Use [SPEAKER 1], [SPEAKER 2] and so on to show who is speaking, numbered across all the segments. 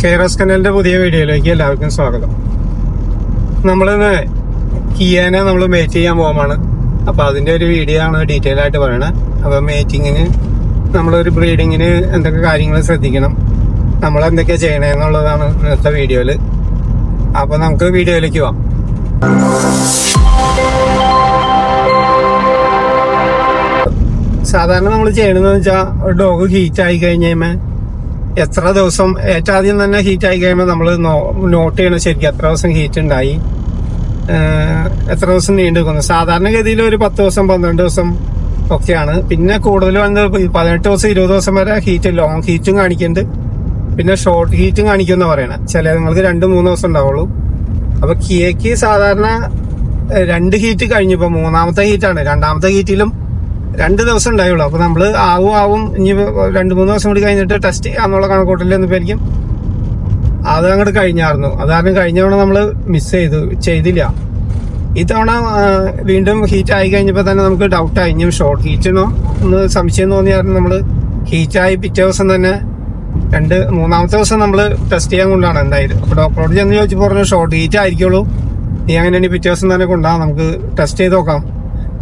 [SPEAKER 1] കെയറസ് കനലിന്റെ പുതിയ വീഡിയോയിലേക്ക് എല്ലാവർക്കും സ്വാഗതം. നമ്മളിന്ന് കിയാനെ നമ്മൾ മേറ്റ് ചെയ്യാൻ പോകുമ്പോൾ അപ്പൊ അതിന്റെ ഒരു വീഡിയോ ആണ് ഡീറ്റെയിൽ ആയിട്ട് പറയണത് അപ്പൊ മേറ്റിങ്ങിന് നമ്മളൊരു ബ്രീഡിങ്ങിന് എന്തൊക്കെ കാര്യങ്ങൾ ശ്രദ്ധിക്കണം നമ്മൾ എന്തൊക്കെയാ ചെയ്യണേന്നുള്ളതാണ് ഇന്നത്തെ വീഡിയോയിൽ അപ്പൊ നമുക്ക് വീഡിയോയിലേക്ക് പോവാം. സാധാരണ നമ്മൾ ചെയ്യണമെന്ന് വെച്ചാൽ ഡോഗ് ഹീറ്റ് ആയി കഴിഞ്ഞാൽ എത്ര ദിവസം ഏറ്റവും ആദ്യം തന്നെ ഹീറ്റ് ആയി കഴിയുമ്പോൾ നമ്മൾ നോട്ട് ചെയ്യണം ശരിക്കും എത്ര ദിവസം ഹീറ്റ് ഉണ്ടായി എത്ര ദിവസം നീണ്ടു നിൽക്കുന്നു സാധാരണഗതിയിൽ ഒരു പത്ത് ദിവസം പന്ത്രണ്ട് ദിവസം ഒക്കെയാണ്. പിന്നെ കൂടുതൽ വന്ന് പതിനെട്ട് ദിവസം ഇരുപത് ദിവസം വരെ ഹീറ്റ് ലോങ് ഹീറ്റും കാണിക്കുന്നുണ്ട് പിന്നെ ഷോർട്ട് ഹീറ്റും കാണിക്കുമെന്ന് പറയണം. ചില നിങ്ങൾക്ക് രണ്ട് മൂന്ന് ദിവസം ഉണ്ടാവുള്ളൂ. അപ്പൊ കിയക്ക് സാധാരണ രണ്ട് ഹീറ്റ് കഴിഞ്ഞപ്പോ മൂന്നാമത്തെ ഹീറ്റാണ് രണ്ടാമത്തെ ഹീറ്റിലും രണ്ട് ദിവസം ഉണ്ടായുള്ളൂ. അപ്പൊ നമ്മൾ ആവും ആവും ഇനി രണ്ട് മൂന്ന് ദിവസം കൂടി കഴിഞ്ഞിട്ട് ടെസ്റ്റ് ചെയ്യാന്നുള്ള കണക്കൂട്ടലിൽ പേരിക്കും അത് അങ്ങോട്ട് കഴിഞ്ഞായിരുന്നു അത് കാരണം കഴിഞ്ഞ നമ്മൾ മിസ് ചെയ്തു ചെയ്തില്ല. ഇത്തവണ വീണ്ടും ഹീറ്റ് ആയി കഴിഞ്ഞപ്പോൾ തന്നെ നമുക്ക് ഡൗട്ട് ആയി. ഇനി ഷോർട്ട് ഹീറ്റിനോ ഒന്ന് സംശയം തോന്നിയായിരുന്നു നമ്മൾ ഹീറ്റായി പിറ്റേ ദിവസം തന്നെ രണ്ട് മൂന്നാമത്തെ ദിവസം നമ്മൾ ടെസ്റ്റ് ചെയ്യാൻ കൊണ്ടാണ് എന്തായാലും. അപ്പൊ ഡോക്ടറോട് ചെന്ന് ചോദിച്ചു പറഞ്ഞു ഷോർട്ട് ഹീറ്റ് ആയിരിക്കുള്ളൂ. നീ അങ്ങനെ പിറ്റേ ദിവസം തന്നെ കൊണ്ടാ നമുക്ക് ടെസ്റ്റ് ചെയ്ത് നോക്കാം.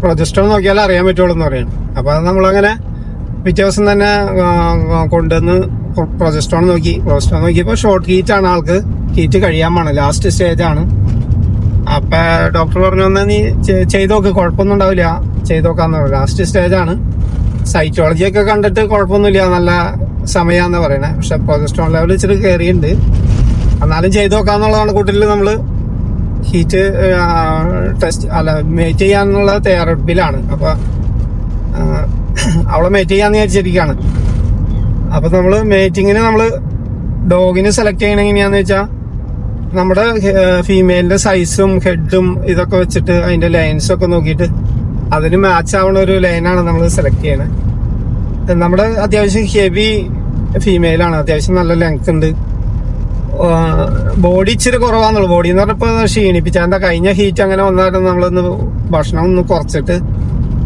[SPEAKER 1] പ്രൊജസ്റ്റർ നോക്കിയാലേ അറിയാൻ പറ്റുള്ളൂ എന്ന് പറയാം. അപ്പൊ അത് നമ്മളങ്ങനെ പിറ്റേ ദിവസം തന്നെ കൊണ്ടുവന്ന് പ്രൊജസ്ട്രോൺ നോക്കി പ്രൊജസ്ട്രോൺ നോക്കിയപ്പോൾ ഷോർട്ട് ഹീറ്റ് ആണ് ആൾക്ക്. ഹീറ്റ് കഴിയാൻ പോണ ലാസ്റ്റ് സ്റ്റേജ് ആണ്. അപ്പൊ ഡോക്ടർ പറഞ്ഞു വന്നാൽ നീ ചെയ്ത് നോക്ക്. കുഴപ്പമൊന്നും ഉണ്ടാവില്ല. ചെയ്ത് നോക്കാന്ന് പറഞ്ഞു. ലാസ്റ്റ് സ്റ്റേജ് ആണ്. സൈറ്റോളജി ഒക്കെ കണ്ടിട്ട് കുഴപ്പമൊന്നുമില്ല. നല്ല സമയാന്ന് പറയണേ. പക്ഷെ പ്രൊജസ്ട്രോൺ ലെവൽ ഇച്ചിരി കയറിയിട്ടുണ്ട്. എന്നാലും ചെയ്ത് നോക്കാന്നുള്ളതാണ് കൂട്ടത്തിൽ നമ്മൾ ഹീറ്റ് ടെസ്റ്റ് അല്ല മേറ്റ് ചെയ്യാനുള്ള തയ്യാറെടുപ്പിലാണ്. അപ്പൊ ആ, അവളെ മേറ്റ് ചെയ്യാന്ന് വിചാരിച്ചിരിക്കുകയാണ് അപ്പൊ നമ്മൾ മേറ്റിങ്ങിന് നമ്മൾ ഡോഗിന് സെലക്ട് ചെയ്യണ എങ്ങനെയാന്ന് വെച്ചാ നമ്മുടെ ഫീമെയിലിന്റെ സൈസും ഹെഡും ഇതൊക്കെ വെച്ചിട്ട് ലൈൻസും ഒക്കെ നോക്കിയിട്ട് അതിന് മാച്ച് ആവുന്ന ഒരു ലൈനാണ് നമ്മൾ സെലക്ട് ചെയ്യണത് നമ്മുടെ അത്യാവശ്യം ഹെവി ഫീമെയിലാണ് അത്യാവശ്യം നല്ല ലെങ്ത് ഉണ്ട്. ബോഡി ഇച്ചിരി കുറവാന്നുള്ളു. ബോഡി എന്ന് പറഞ്ഞപ്പോ ക്ഷീണിപ്പിച്ച. എന്താ കഴിഞ്ഞ ഹീറ്റ് അങ്ങനെ വന്നാലും നമ്മളൊന്ന് ഭക്ഷണം ഒന്ന് കുറച്ചിട്ട്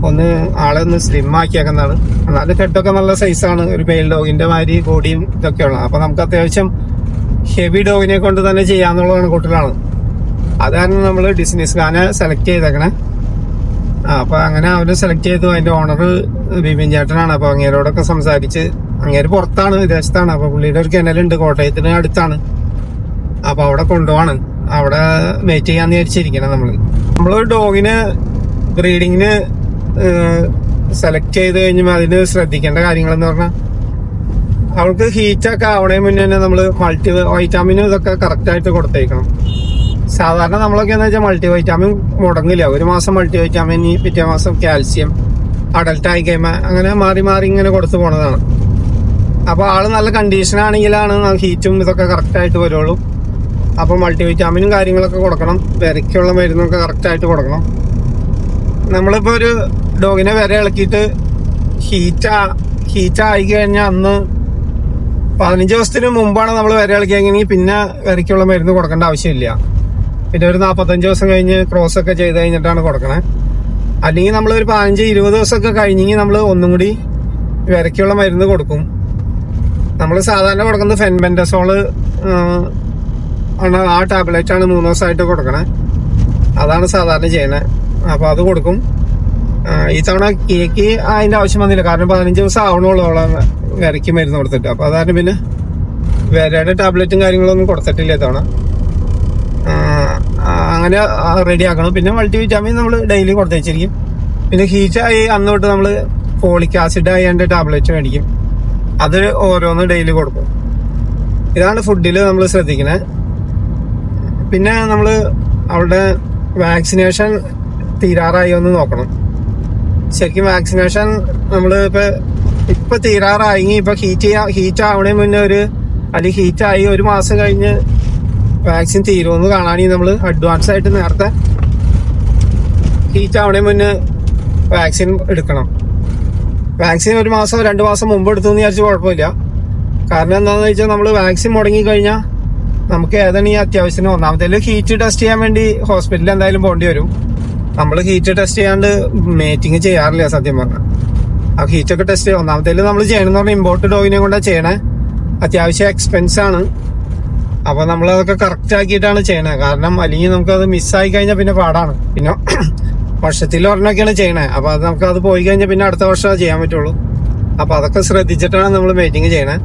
[SPEAKER 1] ഒന്ന് ആളെ ഒന്ന് സ്ലിം ആക്കിയാക്കുന്നതാണ്. എന്നാലും ഹെഡൊക്കെ നല്ല സൈസാണ് ഒരു മെയിൽ ഡോഗിന്റെ മാതിരി ബോഡിയും ഉള്ളത് അപ്പൊ നമുക്ക് അത്യാവശ്യം ഹെവി ഡോഗിനെ കൊണ്ട് തന്നെ ചെയ്യാന്നുള്ളതാണ് കൂട്ടിലാണ് അതാണ് നമ്മൾ ഡിസ്നിസ് ഖാനെ സെലക്ട് ചെയ്തേക്കണേ. അപ്പൊ അങ്ങനെ അവർ സെലക്ട് ചെയ്തു. അതിന്റെ ഓണർ ബിപിൻ ചേട്ടനാണ്. അപ്പൊ അങ്ങേരോടൊക്കെ സംസാരിച്ച് അങ്ങേര് പുറത്താണ് വിദേശത്താണ്. അപ്പൊ പുള്ളിയുടെ ഒരു കിണലുണ്ട് കോട്ടയത്തിന് അടുത്താണ്. അപ്പൊ അവിടെ കൊണ്ടുപോവാണ്. അവിടെ വെയിറ്റ് ചെയ്യാന്ന് വിചാരിച്ചിരിക്കണം നമ്മൾ. നമ്മളൊരു ഡോഗിന് ബ്രീഡിങ്ങിന് സെലക്ട് ചെയ്ത് കഴിഞ്ഞാൽ അതിന് ശ്രദ്ധിക്കേണ്ട കാര്യങ്ങൾ എന്ന് പറഞ്ഞാൽ അവൾക്ക് ഹീറ്റൊക്കെ ആവണേ മുന്നേ തന്നെ നമ്മൾ മൾട്ടി വൈറ്റാമിനും ഇതൊക്കെ കറക്റ്റ് ആയിട്ട് കൊടുത്തേക്കണം. സാധാരണ നമ്മളൊക്കെ എന്ന് വെച്ചാൽ മൾട്ടി വൈറ്റാമിൻ മുടങ്ങില്ല. ഒരു മാസം മൾട്ടി വൈറ്റാമിൻ പിറ്റേ മാസം കാൽസ്യം അഡൽട്ടായി കഴിയുമ്പോൾ അങ്ങനെ മാറി മാറി ഇങ്ങനെ കൊടുത്തു പോണതാണ്. അപ്പൊ ആൾ നല്ല കണ്ടീഷൻ ആണെങ്കിലാണ് ഹീറ്റും ഇതൊക്കെ കറക്റ്റ് ആയിട്ട് വരുള്ളൂ. അപ്പൊ മൾട്ടി വിറ്റാമിനും കാര്യങ്ങളൊക്കെ കൊടുക്കണം. വിരയ്ക്കുള്ള മരുന്നൊക്കെ കറക്റ്റ് ആയിട്ട് കൊടുക്കണം. നമ്മളിപ്പോ ഒരു ഡോഗിനെ വിര ഇളക്കിയിട്ട് ഹീറ്റ് ഹീറ്റ് ആയി കഴിഞ്ഞാൽ അന്ന് പതിനഞ്ച് ദിവസത്തിന് മുമ്പാണ് നമ്മൾ വിര ഇളക്കിയെങ്കിൽ പിന്നെ വിരയ്ക്കുള്ള മരുന്ന് കൊടുക്കേണ്ട ആവശ്യമില്ല. പിന്നെ ഒരു നാൽപ്പത്തഞ്ച് ദിവസം കഴിഞ്ഞ് ക്രോസ് ഒക്കെ ചെയ്ത് കഴിഞ്ഞിട്ടാണ് കൊടുക്കണേ. അല്ലെങ്കിൽ നമ്മൾ ഒരു പതിനഞ്ച് ഇരുപത് ദിവസമൊക്കെ കഴിഞ്ഞെങ്കിൽ നമ്മൾ ഒന്നും കൂടി വിരയ്ക്കുള്ള മരുന്ന് കൊടുക്കും. നമ്മൾ സാധാരണ കൊടുക്കുന്നത് ഫെൻബെൻഡസോൾ ആണ് ആ ടാബ്ലറ്റ് ആണ് മൂന്ന് ദിവസമായിട്ട് കൊടുക്കണേ. അതാണ് സാധാരണ ചെയ്യണത് അപ്പോൾ അത് കൊടുക്കും. ഈ തവണ കേക്ക് അതിന്റെ ആവശ്യം വന്നില്ല. കാരണം പതിനഞ്ച് ദിവസം ആവണുള്ളൂ അവളെ വിരയ്ക്ക് മരുന്ന് കൊടുത്തിട്ട്. അപ്പോൾ അതാണ് പിന്നെ വിരയുടെ ടാബ്ലറ്റും കാര്യങ്ങളൊന്നും കൊടുത്തിട്ടില്ല ഇത്തവണ അങ്ങനെ റെഡി ആക്കണം. പിന്നെ മൾട്ടി വിറ്റാമിൻ നമ്മൾ ഡെയിലി കൊടുത്തു വെച്ചിരിക്കും. പിന്നെ ഹീറ്റായി അന്ന് തൊട്ട് നമ്മൾ ഫോളിക് ആസിഡ് അതിന്റെ ടാബ്ലറ്റ് മേടിക്കും. അത് ഓരോന്ന് ഡെയിലി കൊടുക്കും. ഇതാണ് ഫുഡിൽ നമ്മൾ ശ്രദ്ധിക്കണേ. പിന്നെ നമ്മൾ അവളുടെ വാക്സിനേഷൻ തീരാറായി ഒന്ന് നോക്കണം. ശരിക്കും വാക്സിനേഷൻ നമ്മൾ ഇപ്പം ഇപ്പം തീരാറായി ഇപ്പം ഹീറ്റ് ചെയ്യാ ഹീറ്റ് ആവണേ മുന്നേ ഒരു അല്ലെങ്കിൽ ഹീറ്റ് ആയി ഒരു മാസം കഴിഞ്ഞ് വാക്സിൻ തീരുമെന്ന് കാണാനീ നമ്മൾ അഡ്വാൻസ് ആയിട്ട് നേരത്തെ ഹീറ്റ് ആവണേ മുന്നേ വാക്സിൻ എടുക്കണം. വാക്സിൻ ഒരു മാസം രണ്ട് മാസം മുമ്പ് എടുത്തു എന്ന് വിചാരിച്ച് കുഴപ്പമില്ല. കാരണം എന്താണെന്ന് വെച്ചാൽ നമ്മൾ വാക്സിൻ മുടങ്ങി കഴിഞ്ഞാൽ നമുക്ക് ഏതാണ് ഈ അത്യാവശ്യത്തിന് ഒന്നാമത്തേൽ ഹീറ്റ് ടെസ്റ്റ് ചെയ്യാൻ വേണ്ടി ഹോസ്പിറ്റലിൽ എന്തായാലും പോകേണ്ടി വരും. നമ്മൾ ഹീറ്റ് ടെസ്റ്റ് ചെയ്യാണ്ട് മേറ്റിംഗ് ചെയ്യാറില്ല സത്യം പറഞ്ഞാൽ ആ ഹീറ്റൊക്കെ ടെസ്റ്റ് ചെയ്യാം. ഒന്നാമത്തേൽ നമ്മൾ ചെയ്യണമെന്ന് പറഞ്ഞാൽ ഇമ്പോർട്ട് ഡോഗിനെ കൊണ്ടാണ് ചെയ്യണേ. അത്യാവശ്യം എക്സ്പെൻസ് ആണ്. അപ്പോൾ നമ്മളതൊക്കെ കറക്റ്റ് ആക്കിയിട്ടാണ് ചെയ്യണത് കാരണം അല്ലെങ്കിൽ നമുക്കത് മിസ്സായി കഴിഞ്ഞാൽ പിന്നെ പാടാണ്. പിന്നെ വർഷത്തിൽ ഒരെണ്ണൊക്കെയാണ് ചെയ്യണേ. അപ്പൊ അത് നമുക്ക് അത് പോയി കഴിഞ്ഞാൽ പിന്നെ അടുത്ത വർഷം ചെയ്യാൻ പറ്റുള്ളൂ. അപ്പൊ അതൊക്കെ ശ്രദ്ധിച്ചിട്ടാണ് നമ്മൾ മീറ്റിംഗ് ചെയ്യണേ.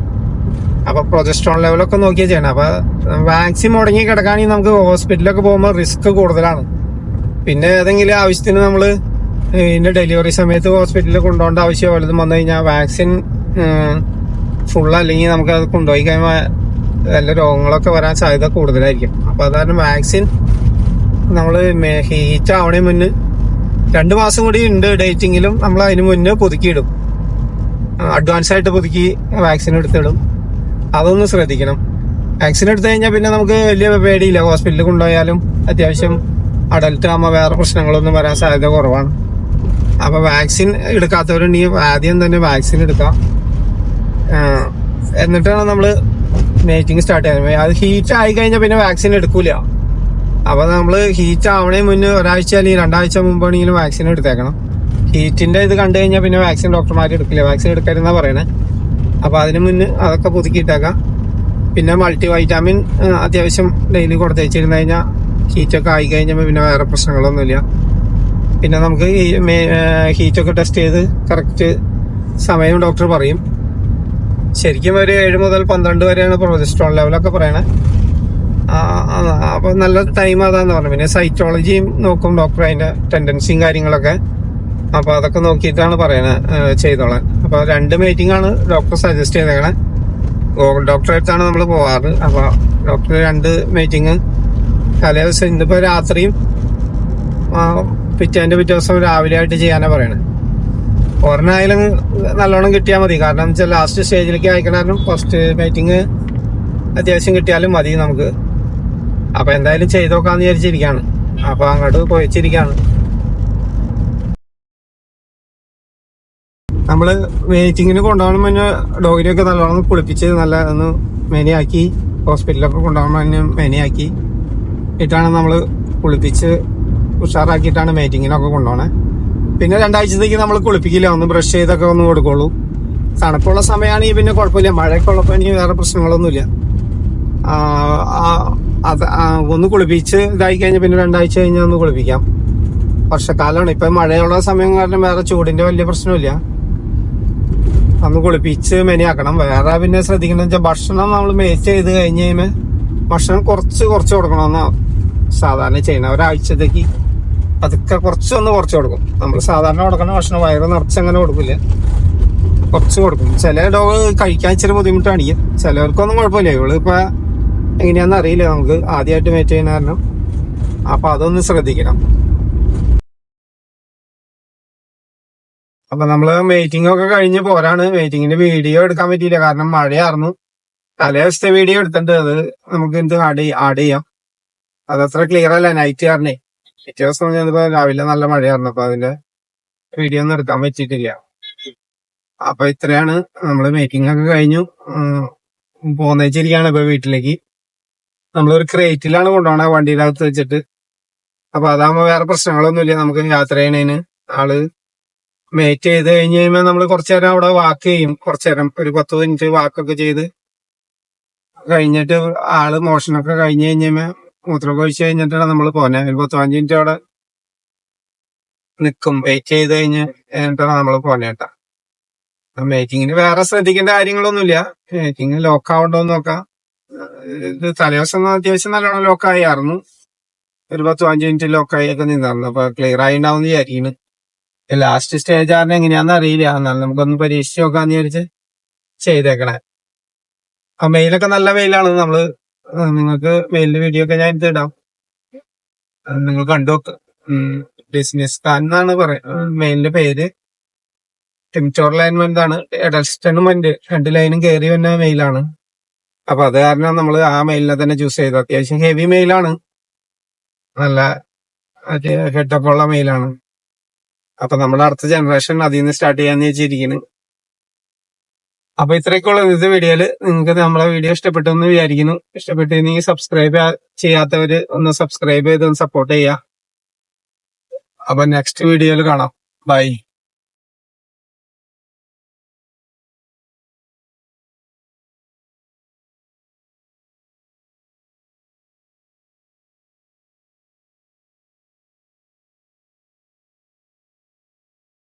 [SPEAKER 1] അപ്പൊ പ്രൊജസ്ട്രോൺ ലെവലൊക്കെ നോക്കിയാ ചെയ്യണം. അപ്പൊ വാക്സിൻ മുടങ്ങി കിടക്കുകയാണെങ്കിൽ നമുക്ക് ഹോസ്പിറ്റലൊക്കെ പോകുമ്പോൾ റിസ്ക് കൂടുതലാണ്. പിന്നെ ഏതെങ്കിലും ആവശ്യത്തിന് നമ്മൾ ഇതിന്റെ ഡെലിവറി സമയത്ത് ഹോസ്പിറ്റലിൽ കൊണ്ടുപോകേണ്ട ആവശ്യം വല്ലതും വന്നു കഴിഞ്ഞാൽ വാക്സിൻ ഫുൾ അല്ലെങ്കിൽ നമുക്ക് അത് കൊണ്ടുപോയി കഴിയുമ്പോൾ വല്ല രോഗങ്ങളൊക്കെ വരാൻ സാധ്യത കൂടുതലായിരിക്കും. അപ്പൊ അതാണ് വാക്സിൻ നമ്മൾ ഹീറ്റ് ആവണേ മുന്നേ രണ്ട് മാസം കൂടി ഉണ്ട് ഡേറ്റിങ്ങിലും. നമ്മൾ അതിന് മുന്നേ പുതുക്കിയിടും. അഡ്വാൻസ് ആയിട്ട് പുതുക്കി വാക്സിൻ എടുത്തിടും. അതൊന്ന് ശ്രദ്ധിക്കണം. വാക്സിൻ എടുത്തു കഴിഞ്ഞാൽ പിന്നെ നമുക്ക് വലിയ പേടിയില്ല. ഹോസ്പിറ്റലിൽ കൊണ്ടുപോയാലും അത്യാവശ്യം അഡൽട്ട് ആകുമ്പോൾ വേറെ പ്രശ്നങ്ങളൊന്നും വരാൻ സാധ്യത കുറവാണ്. അപ്പൊ വാക്സിൻ എടുക്കാത്തവരുണ്ടെങ്കിൽ ആദ്യം തന്നെ വാക്സിൻ എടുക്കാം. എന്നിട്ടാണ് നമ്മൾ മേറ്റിംഗ് സ്റ്റാർട്ട് ചെയ്യുന്നത്. അത് ഹീറ്റ് ആയി കഴിഞ്ഞാൽ പിന്നെ വാക്സിൻ എടുക്കൂല. അപ്പൊ നമ്മൾ ഹീറ്റ് ആവണേ മുന്നേ ഒരാഴ്ച അല്ലെങ്കിൽ രണ്ടാഴ്ച മുമ്പാണെങ്കിലും വാക്സിൻ എടുത്തേക്കണം. ഹീറ്റിന്റെ ഇത് കണ്ടു കഴിഞ്ഞാൽ പിന്നെ വാക്സിൻ ഡോക്ടർമാർ എടുക്കില്ല. വാക്സിൻ എടുക്കരുതെന്നാ പറയണേ. അപ്പൊ അതിന് മുന്നേ അതൊക്കെ പുതുക്കിയിട്ടേക്കാം പിന്നെ മൾട്ടി വൈറ്റാമിൻ അത്യാവശ്യം ഡെയിലി കൊടുത്തേച്ചിരുന്നു കഴിഞ്ഞാൽ ഹീറ്റൊക്കെ ആയി കഴിഞ്ഞാൽ പിന്നെ വേറെ പ്രശ്നങ്ങളൊന്നുമില്ല. പിന്നെ നമുക്ക് ഹീറ്റൊക്കെ ടെസ്റ്റ് ചെയ്ത് കറക്റ്റ് സമയം ഡോക്ടർ പറയും. ശരിക്കും ഒരു ഏഴ് മുതൽ പന്ത്രണ്ട് വരെയാണ് പ്രൊജസ്ട്രോൺ ലെവലൊക്കെ പറയണേ. ആ, ആ, അപ്പൊ നല്ല ടൈം അതാന്ന് പറഞ്ഞു. പിന്നെ സൈറ്റോളജിയും നോക്കും ഡോക്ടർ അതിന്റെ ടെൻഡൻസിയും കാര്യങ്ങളൊക്കെ. അപ്പൊ അതൊക്കെ നോക്കിയിട്ടാണ് പറയണത് ചെയ്തോളാൻ. അപ്പൊ രണ്ട് മീറ്റിംഗ് ആണ് ഡോക്ടർ സജസ്റ്റ് ചെയ്തേക്കണേ. ഗോകുൽ ഡോക്ടറെ അടുത്താണ് നമ്മൾ പോവാറ്. അപ്പൊ ഡോക്ടർ രണ്ട് മീറ്റിംഗ് തലേ ദിവസം ഇന്നിപ്പോ രാത്രിയും പിറ്റേന്റെ പിറ്റേ ദിവസം രാവിലെ ആയിട്ട് ചെയ്യാനാ പറയണേ. ഒരെണ്ണായാലും നല്ലോണം കിട്ടിയാൽ മതി. കാരണം വെച്ചാൽ ലാസ്റ്റ് സ്റ്റേജിലേക്ക് ആയിക്കണാലും ഫസ്റ്റ് മീറ്റിംഗ് അത്യാവശ്യം കിട്ടിയാലും മതി നമുക്ക്. അപ്പൊ എന്തായാലും ചെയ്തു ചെയ്തോക്കാന്ന് വിചാരിച്ചിരിക്കാണ്. അപ്പൊ അങ്ങോട്ട് പോയിച്ചിരിക്കാണ്. നമ്മൾ വെയിറ്റിങ്ങിന് കൊണ്ടുപോകണം മുന്നേ ഡോഗിനെയൊക്കെ നല്ലോണം കുളിപ്പിച്ച് നല്ല ഒന്ന് മെനയാക്കി ഹോസ്പിറ്റലൊക്കെ കൊണ്ടുപോകാൻ മുന്നേ മെനയാക്കി ഇട്ടാണ് നമ്മൾ കുളിപ്പിച്ച് ഉഷാറാക്കിയിട്ടാണ് മീറ്റിങ്ങിനൊക്കെ കൊണ്ടുപോകണേ പിന്നെ രണ്ടാഴ്ചത്തേക്ക് നമ്മൾ കുളിപ്പിക്കില്ല ഒന്ന് ബ്രഷ് ചെയ്തൊക്കെ ഒന്ന് കൊടുക്കുള്ളൂ. തണുപ്പുള്ള സമയമാണെങ്കിൽ പിന്നെ കുഴപ്പമില്ല മഴയൊക്കെ ഉള്ളപ്പോൾ എനിക്ക് വേറെ പ്രശ്നങ്ങളൊന്നുമില്ല. അത് ഒന്ന് കുളിപ്പിച്ച് ഇതായി കഴിഞ്ഞാൽ പിന്നെ രണ്ടാഴ്ച കഴിഞ്ഞാൽ ഒന്ന് കുളിപ്പിക്കാം. വർഷക്കാലമാണ് ഇപ്പം മഴയുള്ള സമയം കാരണം വേറെ ചൂടിന്റെ വലിയ പ്രശ്നമില്ല അന്ന് കുളിപ്പിച്ച് മെനിയാക്കണം. വേറെ പിന്നെ ശ്രദ്ധിക്കണം വെച്ചാൽ ഭക്ഷണം നമ്മൾ മേറ്റ് ചെയ്ത് കഴിഞ്ഞ് കഴിയുമ്പോൾ ഭക്ഷണം കുറച്ച് കുറച്ച് കൊടുക്കണമെന്നാ സാധാരണ ചെയ്യണം ഒരാഴ്ചത്തേക്ക് അതൊക്കെ കുറച്ചൊന്ന് കുറച്ച് കൊടുക്കും. നമ്മൾ സാധാരണ കൊടുക്കുന്ന ഭക്ഷണം വയറ് നിറച്ച് അങ്ങനെ കൊടുക്കില്ല. കുറച്ച് കൊടുക്കും. ചില ഡോഗ് കഴിക്കാൻ ഇച്ചിരി ബുദ്ധിമുട്ടാണ്. ചിലവർക്കൊന്നും കുഴപ്പമില്ല. ഇവൾ ഇപ്പൊ എങ്ങനെയാന്ന് അറിയില്ല നമുക്ക്. ആദ്യമായിട്ട് മേറ്റ് ചെയ്യുന്ന കാരണം. അപ്പൊ അതൊന്ന് ശ്രദ്ധിക്കണം. അപ്പൊ നമ്മൾ മീറ്റിംഗ് ഒക്കെ കഴിഞ്ഞ് പോരാണ്. മീറ്റിങ്ങിന്റെ വീഡിയോ എടുക്കാൻ പറ്റിയില്ല. കാരണം മഴയായിരുന്നു തലേ ദിവസത്തെ വീഡിയോ എടുത്തിട്ടുണ്ട്. അത് നമുക്ക് എന്ത് ആഡ് ആഡ് ചെയ്യാം. അതത്ര ക്ലിയർ അല്ല. നൈറ്റ് കാരണേ. പിറ്റേ ദിവസം ഞാനിപ്പോ രാവിലെ നല്ല മഴയായിരുന്നു അപ്പൊ അതിന്റെ വീഡിയോ ഒന്നും എടുക്കാൻ പറ്റിയിട്ടില്ല. അപ്പൊ ഇത്രയാണ്. നമ്മൾ മീറ്റിംഗ് ഒക്കെ കഴിഞ്ഞു. പോന്നേച്ചിരിക്കാണ് ഇപ്പൊ വീട്ടിലേക്ക്. നമ്മളൊരു ക്രേറ്റിലാണ് കൊണ്ടുപോകണ വണ്ടിയുടെ വെച്ചിട്ട്. അപ്പൊ അതാകുമ്പോ വേറെ പ്രശ്നങ്ങളൊന്നുമില്ല. നമുക്ക് യാത്ര ചെയ്യണേന് ആൾ മേറ്റ് ചെയ്ത് കഴിഞ്ഞ് കഴിയുമ്പോ നമ്മൾ കുറച്ചു നേരം അവിടെ വാക്ക് ചെയ്യും. കുറച്ചു നേരം ഒരു പത്ത് മിനിറ്റ് വാക്കൊക്കെ ചെയ്ത് കഴിഞ്ഞിട്ട് ആൾ മോഷണൊക്കെ കഴിഞ്ഞ് കഴിഞ്ഞുമ്പോ മൂത്രമൊക്കെ ഒഴിച്ച് കഴിഞ്ഞിട്ടാണ് നമ്മൾ പോന്നെ. ഒരു പത്ത് പതിനഞ്ച് മിനിറ്റ് അവിടെ നിൽക്കും വെയിറ്റ് ചെയ്ത് കഴിഞ്ഞ് കഴിഞ്ഞിട്ടാണ് നമ്മൾ പോന്നേട്ടാ മേക്കിങ്ങിന് വേറെ ശ്രദ്ധിക്കേണ്ട കാര്യങ്ങളൊന്നുമില്ല. മേക്കിങ് ലോക്ക് ആവണ്ടോന്ന് നോക്കാം. ഇത് തലേദിവസം അത്യാവശ്യം നല്ലോണം ലോക്കായിരുന്നു ഒരു പത്ത് അഞ്ച് മിനിറ്റ് ലോക്കായി ഒക്കെ നിന്നായിരുന്നു. അപ്പൊ ക്ലിയർ ആയി ഉണ്ടാവും വിചാരിക്കുന്നു ലാസ്റ്റ് സ്റ്റേജ് ആറിന് എങ്ങനെയാന്ന് അറിയില്ല. എന്നാലും നമുക്കൊന്ന് പരീക്ഷിച്ച് നോക്കാന്ന് വിചാരിച്ച് ചെയ്തേക്കണേ. ആ മെയിലൊക്കെ നല്ല മെയിലാണ് നമ്മൾ നിങ്ങൾക്ക് മെയിലിന്റെ വീഡിയോ ഒക്കെ ഞാൻ ഇടാം. നിങ്ങൾ കണ്ടു ബിസിനസ് കാൻ എന്നാണ് പറയ മെയിലിന്റെ പേര്. ടിംറ്റോർ ലൈൻമെന്റ് ആണ്. എഡൽസ്റ്റൺമെന്റ് രണ്ട് ലൈനും കയറി വന്ന മെയിലാണ് അപ്പൊ അത് കാരണം നമ്മൾ ആ മെയിലിനെ തന്നെ ചൂസ് ചെയ്തു അത്യാവശ്യം ഹെവി മെയിലാണ് നല്ല ഹെഡപ്പ് ഉള്ള മെയിലാണ് അപ്പൊ നമ്മുടെ അടുത്ത ജനറേഷൻ അതിൽ നിന്ന് സ്റ്റാർട്ട് ചെയ്യാന്ന് വെച്ചിരിക്കുന്നു അപ്പൊ ഇത്രയൊക്കെ ഉള്ളത് ഇത് വീഡിയോയിൽ നിങ്ങൾക്ക് നമ്മളെ വീഡിയോ ഇഷ്ടപ്പെട്ടു എന്ന് വിചാരിക്കുന്നു. ഇഷ്ടപ്പെട്ടിരുന്നെങ്കിൽ സബ്സ്ക്രൈബ് ചെയ്യാത്തവര് ഒന്ന് സബ്സ്ക്രൈബ് ചെയ്ത് ഒന്ന് സപ്പോർട്ട് ചെയ്യാം. അപ്പൊ നെക്സ്റ്റ് വീഡിയോയിൽ കാണാം. ബൈ